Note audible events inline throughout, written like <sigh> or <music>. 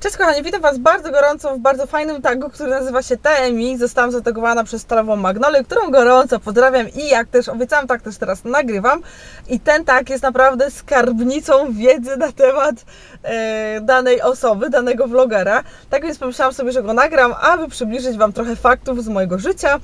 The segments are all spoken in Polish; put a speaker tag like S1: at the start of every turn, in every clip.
S1: Cześć kochani, witam Was bardzo gorąco w bardzo fajnym tagu, który nazywa się TMI. Zostałam zategowana przez stalową Magnolię, którą gorąco pozdrawiam i jak też obiecałam, tak też teraz nagrywam. I ten tag jest naprawdę skarbnicą wiedzy na temat e, danej osoby, danego vlogera. Tak więc pomyślałam sobie, że go nagram, aby przybliżyć Wam trochę faktów z mojego życia.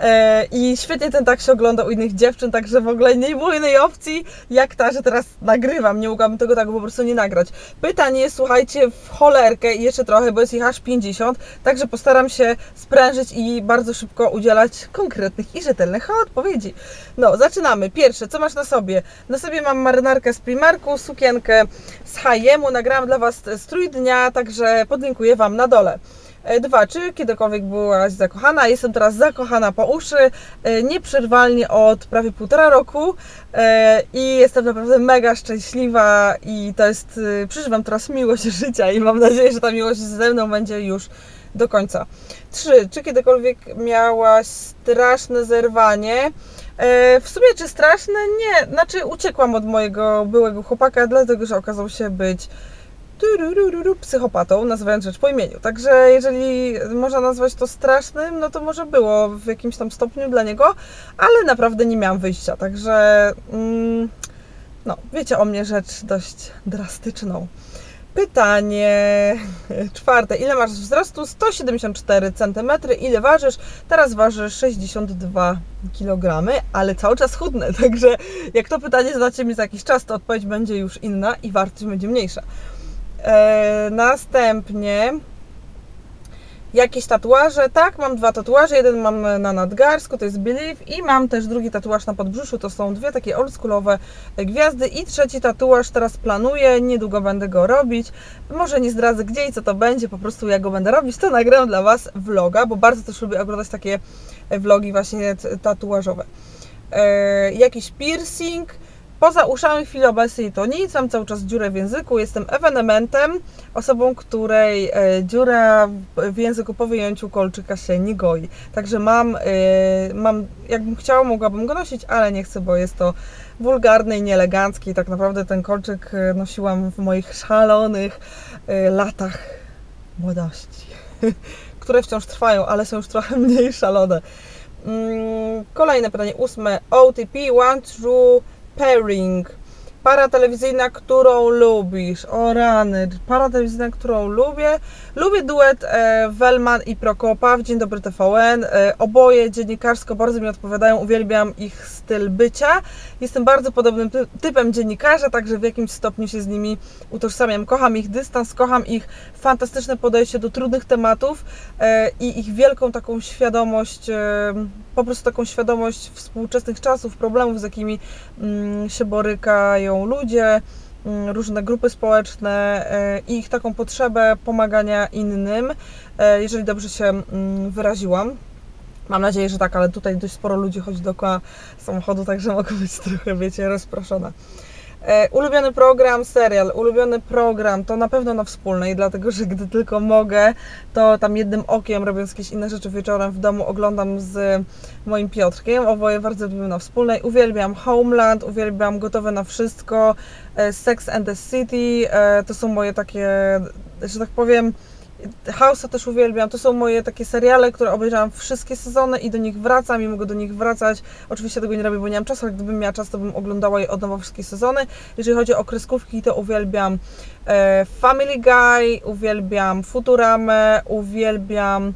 S1: E, I świetnie ten tak się ogląda u innych dziewczyn, także w ogóle nie było innej opcji, jak ta, że teraz nagrywam. Nie mogłabym tego tak po prostu nie nagrać. Pytań jest, słuchajcie, w cholerkę i jeszcze trochę, bo jest ich aż 50, także postaram się sprężyć i bardzo szybko udzielać konkretnych i rzetelnych odpowiedzi. No, zaczynamy. Pierwsze, co masz na sobie? Na sobie mam marynarkę z Primarku, sukienkę z H&M-u, nagrałam dla Was strój dnia, także podlinkuję Wam na dole. E, Dwa, czy kiedykolwiek byłaś zakochana? Jestem teraz zakochana po uszy, e, nieprzerwalnie od prawie półtora roku e, i jestem naprawdę mega szczęśliwa i to jest, przeżywam teraz miłość <laughs> życia i mam nadzieję, że ta miłość ze mną będzie już do końca. Trzy, czy kiedykolwiek miałaś straszne zerwanie? W sumie czy straszne? Nie, znaczy uciekłam od mojego byłego chłopaka, dlatego że okazał się być psychopatą, nazywając rzecz po imieniu. Także jeżeli można nazwać to strasznym, no to może było w jakimś tam stopniu dla niego, ale naprawdę nie miałam wyjścia. Także mm, no, wiecie o mnie rzecz dość drastyczną. Pytanie czwarte. Ile masz wzrostu? 174 cm. Ile ważysz? Teraz ważysz 62 kg, ale cały czas chudnę. <laughs> Także jak to pytanie zadacie mi za jakiś czas, to odpowiedź będzie już inna i wartość będzie mniejsza. E, następnie jakieś tatuaże. Tak, mam dwa tatuaże. Jeden mam na nadgarsku, to jest Believe i mam też drugi tatuaż na podbrzuszu. To są dwie takie oldschoolowe gwiazdy i trzeci tatuaż teraz planuję. Niedługo będę go robić. Może nie zdradzę gdzie i co to będzie, po prostu jak go będę robić, to nagram dla Was vloga, bo bardzo też lubię oglądać takie vlogi właśnie tatuażowe. E, jakiś piercing. Poza uszami w chwili obecnej to nic, mam cały czas dziurę w języku, jestem ewenementem, osobą, której e, dziura w- języku po wyjęciu kolczyka się nie goi. Także mam, e, mam, jakbym chciała, mogłabym go nosić, ale nie chcę, bo jest to wulgarne i nieeleganckie i tak naprawdę ten kolczyk e, nosiłam w moich szalonych latach młodości, <laughs> które wciąż trwają, ale są już trochę mniej szalone. Mm, Kolejne pytanie, ósme. OTP, One True Pairing. Para telewizyjna, którą lubisz? O rany. Para telewizyjna, którą lubię. Lubię duet e, Wellman i Prokopa w Dzień Dobry TVN. E, oboje dziennikarsko bardzo mi odpowiadają. Uwielbiam ich styl bycia. Jestem bardzo podobnym ty typem dziennikarza, także w jakimś stopniu się z nimi utożsamiam. Kocham ich dystans, kocham ich fantastyczne podejście do trudnych tematów e, i ich wielką taką świadomość, e, po prostu taką świadomość współczesnych czasów, problemów, z jakimi mm, się borykają ludzie, mm, różne grupy społeczne e, i ich taką potrzebę pomagania innym, e, jeżeli dobrze się mm, wyraziłam. Mam nadzieję, że tak, ale tutaj dość sporo ludzi chodzi dookoła samochodu, także mogę być trochę, wiecie, rozproszona. E, ulubiony program, serial, ulubiony program to na pewno na wspólnej, dlatego że gdy tylko mogę, to tam jednym okiem, robiąc jakieś inne rzeczy wieczorem w domu, oglądam z moim Piotrkiem. Oboje bardzo lubimy na wspólnej. Uwielbiam Homeland, uwielbiam Gotowe na Wszystko, e, Sex and the City. E, to są moje takie, że tak powiem, House'a też uwielbiam. To są moje takie seriale, które obejrzałam wszystkie sezony i do nich wracam i mogę do nich wracać. Oczywiście tego nie robię, bo nie mam czasu, ale gdybym miała czas, to bym oglądała je od nowa wszystkie sezony. Jeżeli chodzi o kreskówki, to uwielbiam e, Family Guy, uwielbiam Futuramę, uwielbiam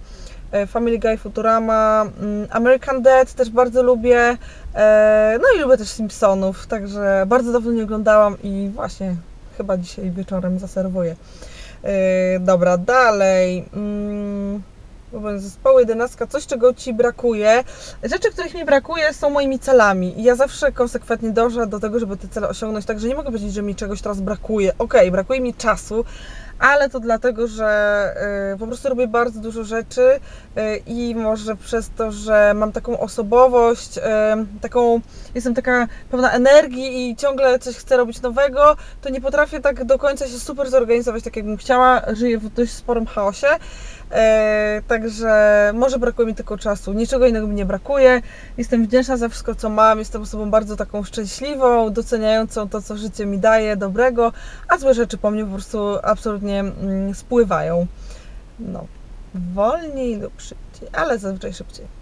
S1: e, Family Guy, Futurama, mm, American Dad też bardzo lubię. E, no i lubię też Simpsonów, także bardzo dawno nie oglądałam i właśnie chyba dzisiaj wieczorem zaserwuję. Yy, dobra, dalej. Mm, zespoły, jedenastka, coś czego Ci brakuje. Rzeczy, których mi brakuje są moimi celami i ja zawsze konsekwentnie dążę do tego, żeby te cele osiągnąć, także nie mogę powiedzieć, że mi czegoś teraz brakuje. Okej, brakuje mi czasu, ale to dlatego, że y, po prostu robię bardzo dużo rzeczy y, i może przez to, że mam taką osobowość, y, taką, jestem taka pełna energii i ciągle coś chcę robić nowego, to nie potrafię tak do końca się super zorganizować tak, jakbym chciała. Żyję w dość sporym chaosie. E, także może brakuje mi tylko czasu. Niczego innego mi nie brakuje. Jestem wdzięczna za wszystko, co mam. Jestem osobą bardzo taką szczęśliwą, doceniającą to, co życie mi daje dobrego, a złe rzeczy po mnie po prostu absolutnie mm, spływają. No, wolniej lub szybciej, ale zazwyczaj szybciej.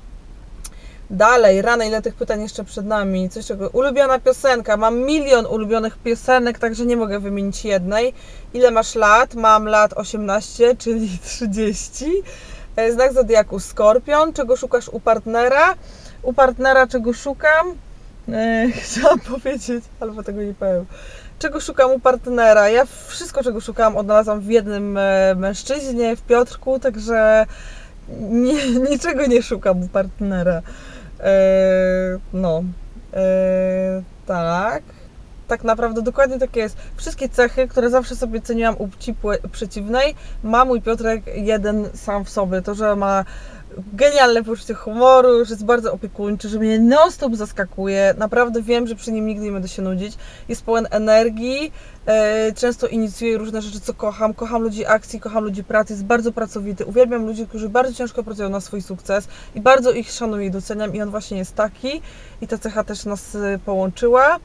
S1: Dalej, rano, ile tych pytań jeszcze przed nami? Coś czego? Ulubiona piosenka. Mam milion ulubionych piosenek, także nie mogę wymienić jednej. Ile masz lat? Mam lat 18, czyli <laughs> 30. E, znak zodiaku Skorpion. Czego szukasz u partnera? U partnera czego szukam? E, <laughs> chciałam powiedzieć, albo tego nie powiem. Czego szukam u partnera? Ja wszystko, czego szukałam, odnalazłam w jednym e, mężczyźnie, w Piotrku, także nie, <laughs> niczego nie szukam u partnera. Eee, no, eee, tak. Tak naprawdę dokładnie tak jest. Wszystkie cechy, które zawsze sobie ceniłam u płci przeciwnej, ma mój Piotrek jeden sam w sobie. To, że ma genialne poczucie humoru, że jest bardzo opiekuńczy, że mnie non-stop zaskakuje. Naprawdę wiem, że przy nim nigdy nie będę się nudzić. Jest pełen energii, e, często inicjuje różne rzeczy, co kocham. Kocham ludzi akcji, kocham ludzi pracy, jest bardzo pracowity. Uwielbiam ludzi, którzy bardzo ciężko pracują na swój sukces i bardzo ich szanuję i doceniam i on właśnie jest taki i ta cecha też nas e, połączyła.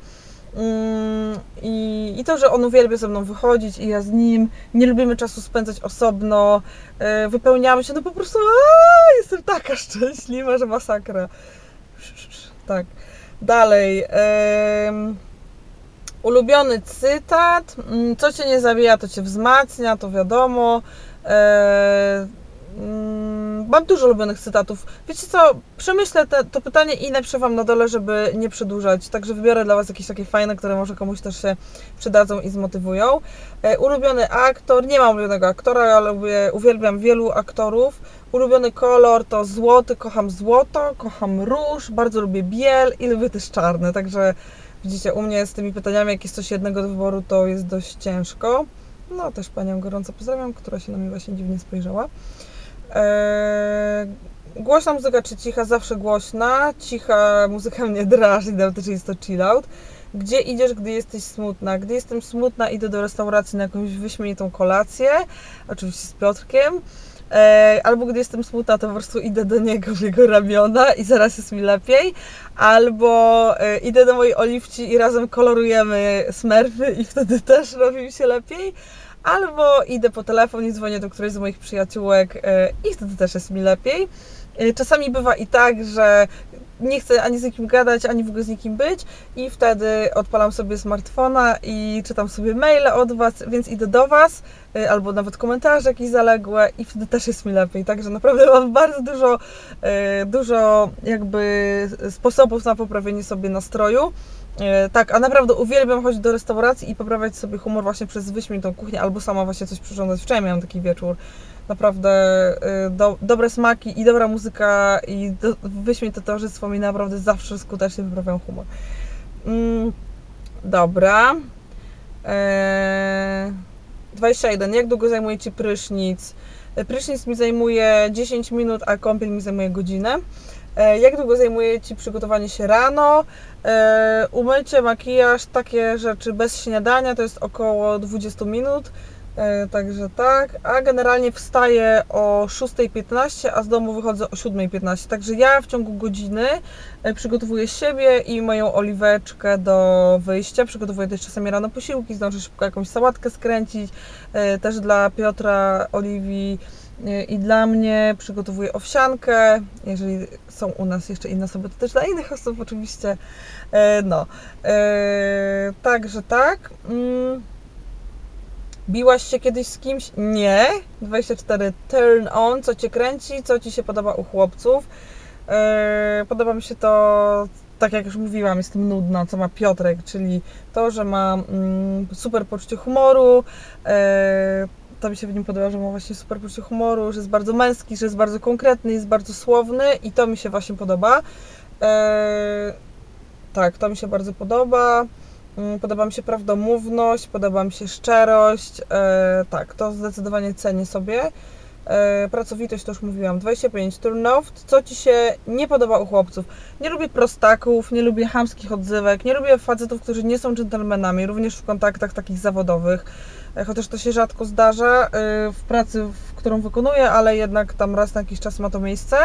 S1: Mm, I, I to, że on uwielbia ze mną wychodzić i ja z nim, nie lubimy czasu spędzać osobno, e, wypełniamy się, no po prostu aaa, jestem taka szczęśliwa, że masakra. Tak. Dalej. ulubiony cytat. Mm, co cię nie zabija, to cię wzmacnia, to wiadomo. E, mam dużo ulubionych cytatów. Wiecie co, przemyślę te, to pytanie i napiszę Wam na dole, żeby nie przedłużać. Także wybiorę dla Was jakieś takie fajne, które może komuś też się przydadzą i zmotywują. E, ulubiony aktor, nie mam ulubionego aktora, ale lubię, uwielbiam wielu aktorów. Ulubiony kolor to złoty, kocham złoto, kocham róż, bardzo lubię biel i lubię też czarny. Także widzicie, u mnie z tymi pytaniami, jak jest coś jednego do wyboru, to jest dość ciężko. No, też Panią gorąco pozdrawiam, która się na mnie właśnie dziwnie spojrzała. Eee, głośna muzyka czy cicha? Zawsze głośna. Cicha muzyka mnie drażni, nawet jest to chill out. Gdzie idziesz, gdy jesteś smutna? Gdy jestem smutna, idę do restauracji na jakąś wyśmienitą kolację, oczywiście z Piotrkiem. Eee, albo gdy jestem smutna, to po prostu idę do niego w jego ramiona i zaraz jest mi lepiej. Albo e, idę do mojej oliwci i razem kolorujemy smerfy i wtedy też robi mi się lepiej albo idę po telefon i dzwonię do którejś z moich przyjaciółek e, i wtedy też jest mi lepiej. E, czasami bywa i tak, że nie chcę ani z nikim gadać, ani w ogóle z nikim być i wtedy odpalam sobie smartfona i czytam sobie maile od Was, więc idę do Was, e, albo nawet komentarze jakieś zaległe i wtedy też jest mi lepiej, także naprawdę mam bardzo dużo, dużo jakby sposobów na poprawienie sobie nastroju. E, tak, a naprawdę uwielbiam chodzić do restauracji i poprawiać sobie humor właśnie przez wyśmienitą kuchnię, albo sama właśnie coś przyrządzać. Wczoraj miałam taki wieczór. Naprawdę e, do, dobre smaki i dobra muzyka i do, wyśmienite towarzystwo mi naprawdę zawsze skutecznie poprawiają humor. Mm, dobra. Eee, 21. Jak długo zajmuje Ci prysznic? E, prysznic mi zajmuje 10 minut, a kąpiel mi zajmuje godzinę. E, jak długo zajmuje Ci przygotowanie się rano? E, umycie, makijaż, takie rzeczy bez śniadania to jest około 20 minut. E, także tak, a generalnie wstaję o 6.15, a z domu wychodzę o 7.15. Także ja w ciągu godziny przygotowuję siebie i moją oliweczkę do wyjścia. Przygotowuję też czasami rano posiłki, zdążę szybko jakąś sałatkę skręcić. Też dla Piotra, Oliwii i dla mnie przygotowuję owsiankę. Jeżeli są u nas jeszcze inne osoby, to też dla innych osób oczywiście. E, no, e, także tak. Mm. Biłaś się kiedyś z kimś? Nie. 24 turn on, co cię kręci, co ci się podoba u chłopców. Podoba mi się to, tak jak już mówiłam, jestem nudna, co ma Piotrek, czyli to, że ma mm, super poczucie humoru, to mi się w nim podoba, że ma właśnie super poczucie humoru, że jest bardzo męski, że jest bardzo konkretny, jest bardzo słowny i to mi się właśnie podoba. Eee, tak, to mi się bardzo podoba. Mm, Podoba mi się prawdomówność, podoba mi się szczerość. E, tak, to zdecydowanie cenię sobie. E, pracowitość to już mówiłam. 25. Turn off. Co ci się nie podoba u chłopców? Nie lubię prostaków, nie lubię chamskich odzywek, nie lubię facetów, którzy nie są dżentelmenami, również w kontaktach takich zawodowych. E, chociaż to się rzadko zdarza e, w pracy, w którą wykonuję, ale jednak tam raz na jakiś czas ma to miejsce.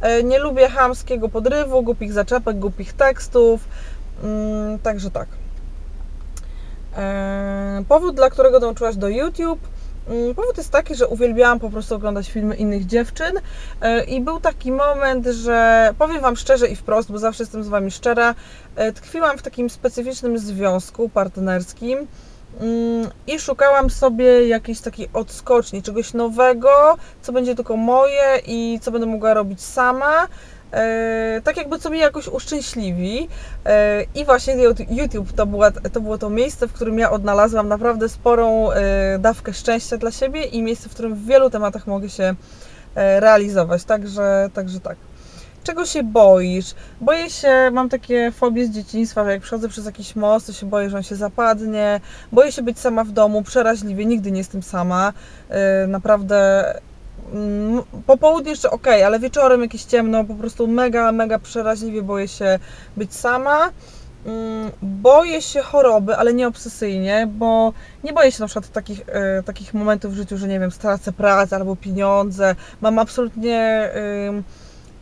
S1: E, Nie lubię chamskiego podrywu, głupich zaczepek, głupich tekstów. Mm, Także tak. Powód, dla którego dołączyłaś do YouTube. Mm, Powód jest taki, że uwielbiałam po prostu oglądać filmy innych dziewczyn i był taki moment, że powiem Wam szczerze i wprost, bo zawsze jestem z Wami szczera, tkwiłam w takim specyficznym związku partnerskim i szukałam sobie jakiejś takiej odskoczni, czegoś nowego, co będzie tylko moje i co będę mogła robić sama. E, tak jakby co mnie jakoś uszczęśliwi. E, I właśnie YouTube to, była, to było to miejsce, w którym ja odnalazłam naprawdę sporą e, dawkę szczęścia dla siebie i miejsce, w którym w wielu tematach mogę się e, realizować. Także, także tak. Czego się boisz? Boję się, mam takie fobie z dzieciństwa, że jak przechodzę przez jakiś most, to się boję, że on się zapadnie. Boję się być sama w domu, przeraźliwie, nigdy nie jestem sama. E, Naprawdę Mm, po południu jeszcze ok, ale wieczorem jakieś ciemno, po prostu mega, mega przeraźliwie boję się być sama. Mm, Boję się choroby, ale nie obsesyjnie, bo nie boję się na przykład takich, e, takich momentów w życiu, że nie wiem, stracę pracę albo pieniądze. Mam absolutnie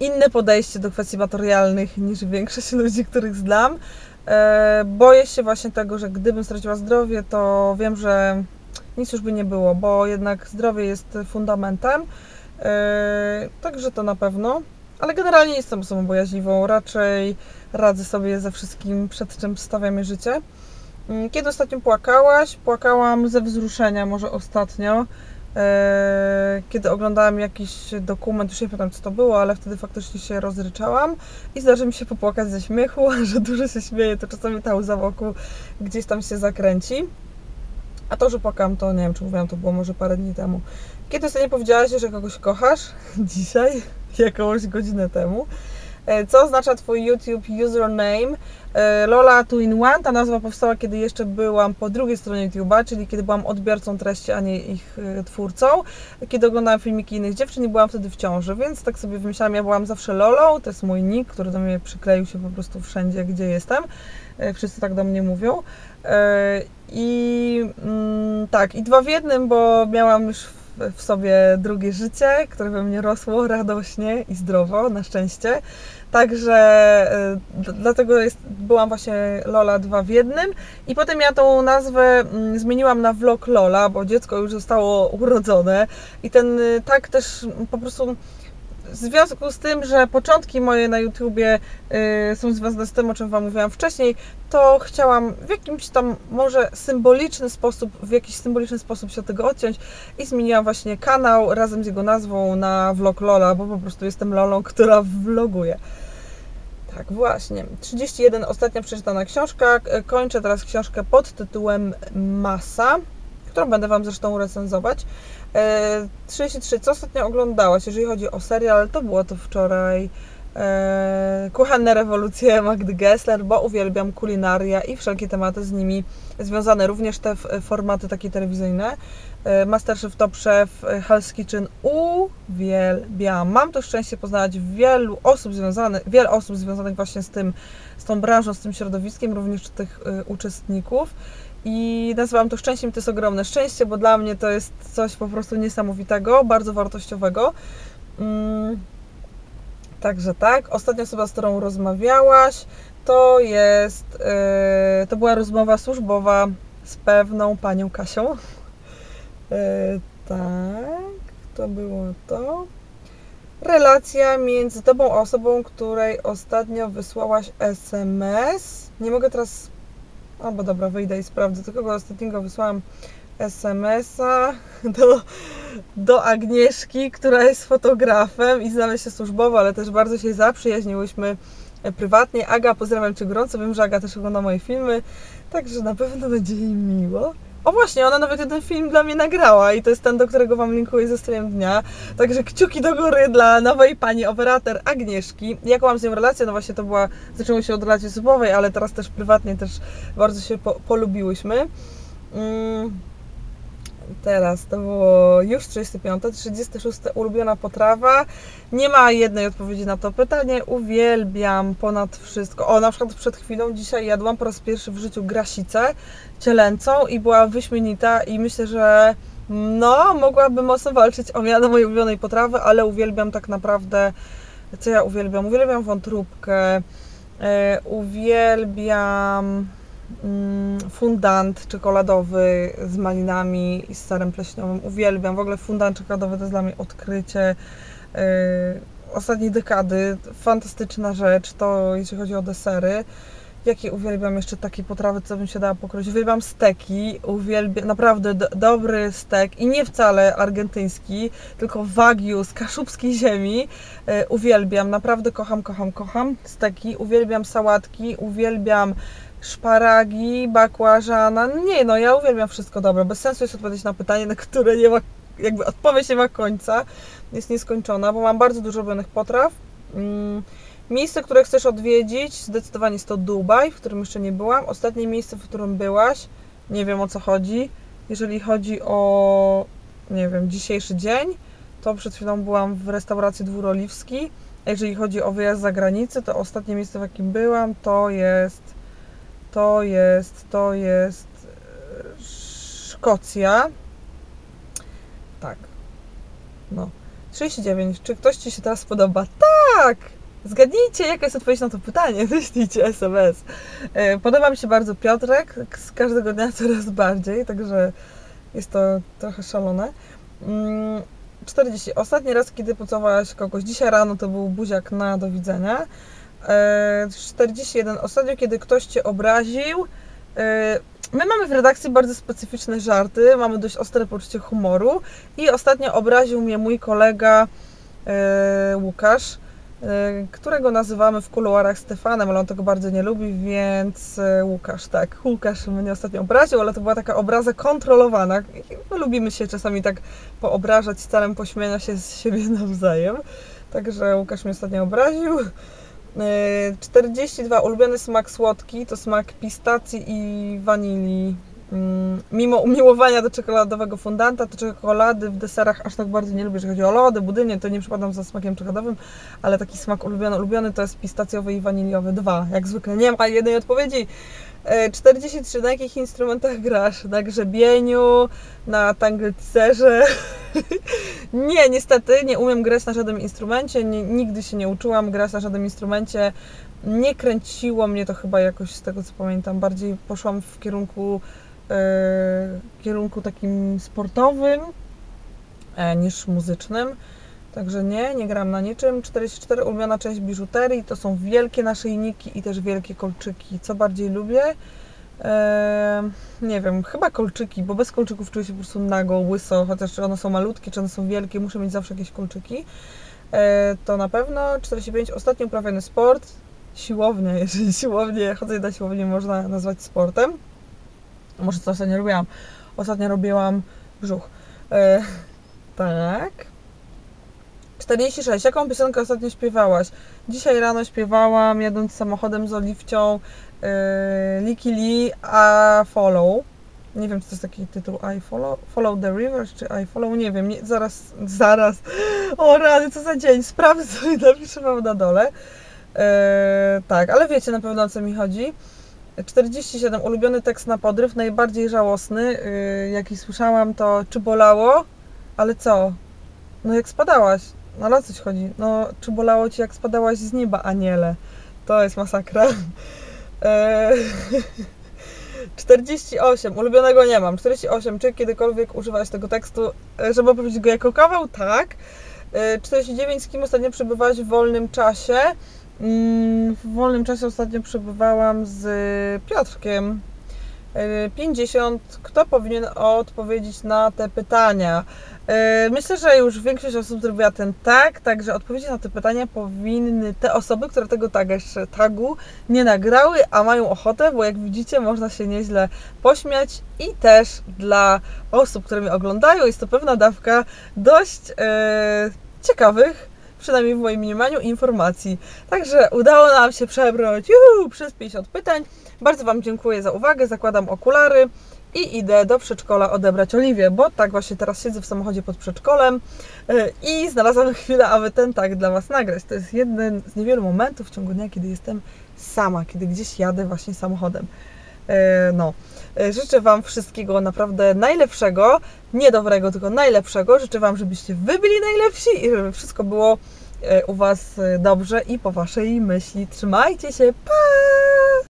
S1: inne podejście do kwestii materialnych niż większość ludzi, których znam. E, Boję się właśnie tego, że gdybym straciła zdrowie, to wiem, że nic już by nie było, bo jednak zdrowie jest fundamentem. Yy, także to na pewno. Ale generalnie nie jestem osobą bojaźliwą, raczej radzę sobie ze wszystkim, przed czym stawia mnie życie. Yy, Kiedy ostatnio płakałaś? Płakałam ze wzruszenia, może ostatnio. Yy, Kiedy oglądałam jakiś dokument, już nie pamiętam co to było, ale wtedy faktycznie się rozryczałam i zdarzy mi się popłakać ze śmiechu, <laughs> że dużo się śmieję, to czasami ta łza wokół gdzieś tam się zakręci. A to, że płakałam, to nie wiem, czy mówiłam, to było może parę dni temu. Kiedy ostatnio powiedziałaś, że kogoś kochasz? <laughs> Dzisiaj, jakąś godzinę temu. E, Co oznacza Twój YouTube username? E, Lola Two in One. Ta nazwa powstała, kiedy jeszcze byłam po drugiej stronie YouTube'a, czyli kiedy byłam odbiorcą treści, a nie ich e, twórcą. Kiedy oglądałam filmiki innych dziewczyn i byłam wtedy w ciąży, więc tak sobie wymyślałam, ja byłam zawsze Lolą, to jest mój nick, który do mnie przykleił się po prostu wszędzie, gdzie jestem. Wszyscy tak do mnie mówią. I mm, tak, i dwa w jednym, bo miałam już w, sobie drugie życie, które we mnie rosło radośnie i zdrowo, na szczęście. Także d- dlatego jest, byłam właśnie Lola dwa w jednym. I potem ja tą nazwę mm, zmieniłam na vlog Lola, bo dziecko już zostało urodzone. I ten y, tak też po prostu w związku z tym, że początki moje na YouTubie y, są związane z tym, o czym Wam mówiłam wcześniej, to chciałam w jakimś tam może symboliczny sposób, w jakiś symboliczny sposób się od tego odciąć i zmieniłam właśnie kanał razem z jego nazwą na vlog Lola, bo po prostu jestem Lolą, która vloguje. Tak, właśnie. 31. Ostatnia przeczytana książka. Kończę teraz książkę pod tytułem Masa, którą będę Wam zresztą recenzować. E, 33. Co ostatnio oglądałaś? Jeżeli chodzi o serial, to było to wczoraj. E, Kuchenne rewolucje Magdy Gessler, bo uwielbiam kulinaria i wszelkie tematy z nimi związane, również te formaty takie telewizyjne. E, Masterchef, Top Chef, e, Hell's Kitchen uwielbiam. Mam to szczęście poznać wielu osób związanych, wiele osób związanych właśnie z tym, z tą branżą, z tym środowiskiem, również tych e, uczestników. I nazywam to szczęściem, to jest ogromne szczęście, bo dla mnie to jest coś po prostu niesamowitego, bardzo wartościowego. Mm, Także tak. Ostatnia osoba, z którą rozmawiałaś, to jest. Yy, to była rozmowa służbowa z pewną panią Kasią. Yy, tak, to było to. Relacja między tobą a osobą, której ostatnio wysłałaś SMS. Nie mogę teraz. O, bo dobra, wyjdę i sprawdzę. Do kogo ostatniego wysłałam SMS-a? <laughs> Do, do Agnieszki, która jest fotografem i znamy się służbowo, ale też bardzo się zaprzyjaźniłyśmy e, prywatnie. Aga, pozdrawiam Cię gorąco. Wiem, że Aga też ogląda moje filmy, także na pewno będzie jej miło. O właśnie, ona nawet jeden film dla mnie nagrała i to jest ten, do którego Wam linkuję ze strojem dnia. Także kciuki do góry dla nowej pani operator Agnieszki. Jaką mam z nią relację? No właśnie to była, zaczęło się od relacji osobowej, ale teraz też prywatnie też bardzo się po, polubiłyśmy. Mm. Teraz to było już 35, 36 ulubiona potrawa. Nie ma jednej odpowiedzi na to pytanie. Uwielbiam ponad wszystko. O, na przykład przed chwilą dzisiaj jadłam po raz pierwszy w życiu grasicę cielęcą i była wyśmienita i myślę, że no, mogłabym mocno walczyć o miano mojej ulubionej potrawy, ale uwielbiam tak naprawdę, co ja uwielbiam? Uwielbiam wątróbkę, yy, uwielbiam fundant czekoladowy z malinami i z serem pleśniowym. Uwielbiam. W ogóle fundant czekoladowy to jest dla mnie odkrycie yy, ostatniej dekady. Fantastyczna rzecz, to jeśli chodzi o desery. Jakie uwielbiam jeszcze takie potrawy, co bym się dała pokroić? Uwielbiam steki, uwielbiam naprawdę do, dobry stek i nie wcale argentyński, tylko wagyu z kaszubskiej ziemi. Yy, uwielbiam, naprawdę kocham, kocham, kocham steki. Uwielbiam sałatki, uwielbiam szparagi, bakłażana. Nie, no ja uwielbiam wszystko dobre. Bez sensu jest odpowiedzieć na pytanie, na które nie ma, jakby odpowiedź nie ma końca. Jest nieskończona, bo mam bardzo dużo ulubionych potraw. Mm. Miejsce, które chcesz odwiedzić, zdecydowanie jest to Dubaj, w którym jeszcze nie byłam. Ostatnie miejsce, w którym byłaś, nie wiem o co chodzi. Jeżeli chodzi o, nie wiem, dzisiejszy dzień, to przed chwilą byłam w restauracji Dwór Oliwski. A jeżeli chodzi o wyjazd za granicę, to ostatnie miejsce, w jakim byłam, to jest to jest, to jest e, Szkocja. Tak. No. 39. Czy ktoś Ci się teraz podoba? Tak! Zgadnijcie, jaka jest odpowiedź na to pytanie. <laughs> Wyślijcie SMS. E, podoba mi się bardzo Piotrek. Z każdego dnia coraz bardziej, także jest to trochę szalone. 40. Mm, Ostatni raz, kiedy pocałowałaś kogoś, dzisiaj rano to był buziak na do widzenia. 41. E, Ostatnio, kiedy ktoś Cię obraził, e, My mamy w redakcji bardzo specyficzne żarty, mamy dość ostre poczucie humoru i ostatnio obraził mnie mój kolega e, Łukasz, którego nazywamy w kuluarach Stefanem, ale on tego bardzo nie lubi, więc Łukasz, tak, Łukasz mnie ostatnio obraził, ale to była taka obraza kontrolowana. My lubimy się czasami tak poobrażać celem pośmienia się z siebie nawzajem. Także Łukasz mnie ostatnio obraził. 42 ulubiony smak słodki to smak pistacji i wanilii. Mm, mimo umiłowania do czekoladowego fundanta, to czekolady w deserach aż tak bardzo nie lubię. Jeżeli chodzi o lody, budynie, to nie przypadam za smakiem czekoladowym, ale taki smak ulubiony, ulubiony to jest pistacjowy i waniliowy. Dwa, jak zwykle. Nie ma jednej odpowiedzi. 43. E, na jakich instrumentach grasz? Na grzebieniu, na tangleteaserze? <laughs> nie, niestety nie umiem grać na żadnym instrumencie, nie, nigdy się nie uczyłam grać na żadnym instrumencie. Nie kręciło mnie to chyba jakoś z tego co pamiętam. Bardziej poszłam w kierunku, kierunku takim sportowym e, niż muzycznym. Także nie, nie gram na niczym. 44 ulubiona część biżuterii to są wielkie naszyjniki i też wielkie kolczyki. Co bardziej lubię? Eee, nie wiem, chyba kolczyki, bo bez kolczyków czuję się po prostu nago, łyso, chociaż czy one są malutkie, czy one są wielkie, muszę mieć zawsze jakieś kolczyki. To na pewno 45. Ostatnio uprawiany sport, siłownia, <laughs> jeżeli siłownię, chodzenie na siłownię można nazwać sportem. Może co ostatnio robiłam? Ostatnio robiłam brzuch. Eee, tak. 46. Jaką piosenkę ostatnio śpiewałaś? Dzisiaj rano śpiewałam, jadąc samochodem z Oliwcią yy, Liki Lee, a Follow. Nie wiem, czy to jest taki tytuł I Follow, follow the River, czy I Follow, nie wiem, nie, zaraz, zaraz. O rany, co za dzień, sprawdzę sobie, napiszę Wam na dole. Yy, tak, ale wiecie na pewno o co mi chodzi. 47. Ulubiony tekst na podryw, najbardziej żałosny, yy, jaki słyszałam, to czy bolało? Ale co? No jak spadałaś, no coś chodzi? No, czy bolało Ci jak spadałaś z nieba, aniele? To jest masakra. <laughs> Eee, 48. Ulubionego nie mam. 48. Czy kiedykolwiek używałeś tego tekstu, e, żeby opowiedzieć go jako kawał? Tak. 49. E, z kim ostatnio przebywałeś w wolnym czasie? Mm, w wolnym czasie ostatnio przebywałam z Piotrkiem. y, 50. Kto powinien odpowiedzieć na te pytania? Y, Myślę, że już większość osób zrobiła ten tag, także odpowiedzi na te pytania powinny te osoby, które tego taga jeszcze tagu nie nagrały, a mają ochotę, bo jak widzicie, można się nieźle pośmiać i też dla osób, które mnie oglądają, jest to pewna dawka dość e, ciekawych, przynajmniej w moim mniemaniu, informacji. Także udało nam się przebrnąć juhu, przez 50 pytań. Bardzo Wam dziękuję za uwagę, zakładam okulary i idę do przedszkola odebrać Oliwię, bo tak właśnie teraz siedzę w samochodzie pod przedszkolem e, i znalazłam <laughs> chwilę, aby ten tak dla Was nagrać. To jest jeden z niewielu momentów w ciągu dnia, kiedy jestem sama, kiedy gdzieś jadę właśnie samochodem. E, No, życzę Wam wszystkiego naprawdę najlepszego, nie dobrego, tylko najlepszego. Życzę Wam, żebyście Wy byli najlepsi i żeby wszystko było e, u Was e, dobrze i po Waszej myśli. Trzymajcie się, pa!